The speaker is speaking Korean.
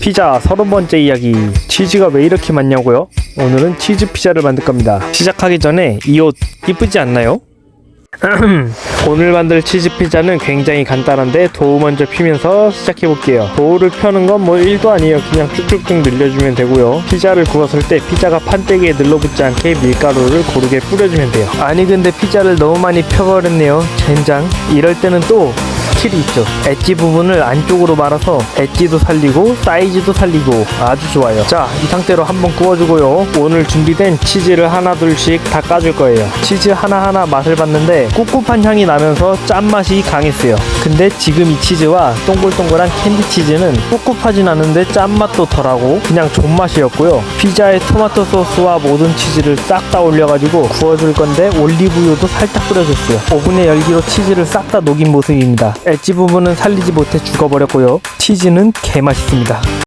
피자 30번째 이야기 치즈가 왜 이렇게 많냐고요? 오늘은 치즈 피자를 만들 겁니다 시작하기 전에 이 옷 이쁘지 않나요? 오늘 만들 치즈 피자는 굉장히 간단한데 도우 먼저 피면서 시작해 볼게요. 도우를 펴는 건 뭐 1도 아니에요. 그냥 쭉쭉쭉 늘려주면 되고요. 피자를 구웠을 때 피자가 판때기에 늘러붙지 않게 밀가루를 고르게 뿌려주면 돼요. 아니 근데 피자를 너무 많이 펴버렸네요. 젠장. 이럴 때는 또 스킬이 있죠. 엣지 부분을 안쪽으로 말아서 엣지도 살리고 사이즈도 살리고 아주 좋아요. 자, 이 상태로 한번 구워주고요. 오늘 준비된 치즈를 하나 둘씩 다 까줄 거예요. 치즈 하나하나 맛을 봤는데 꿉꿉한 향이 나면서 짠맛이 강했어요. 근데 지금 이 치즈와 동글동글한 캔디 치즈는 꿉꿉하진 않은데 짠맛도 덜하고 그냥 존맛이었고요. 피자에 토마토 소스와 모든 치즈를 싹 다 올려가지고 구워줄 건데 올리브유도 살짝 뿌려줬어요. 오븐의 열기로 치즈를 싹 다 녹인 모습입니다. 엣지 부분은 살리지 못해 죽어버렸고요. 치즈는 개맛있습니다.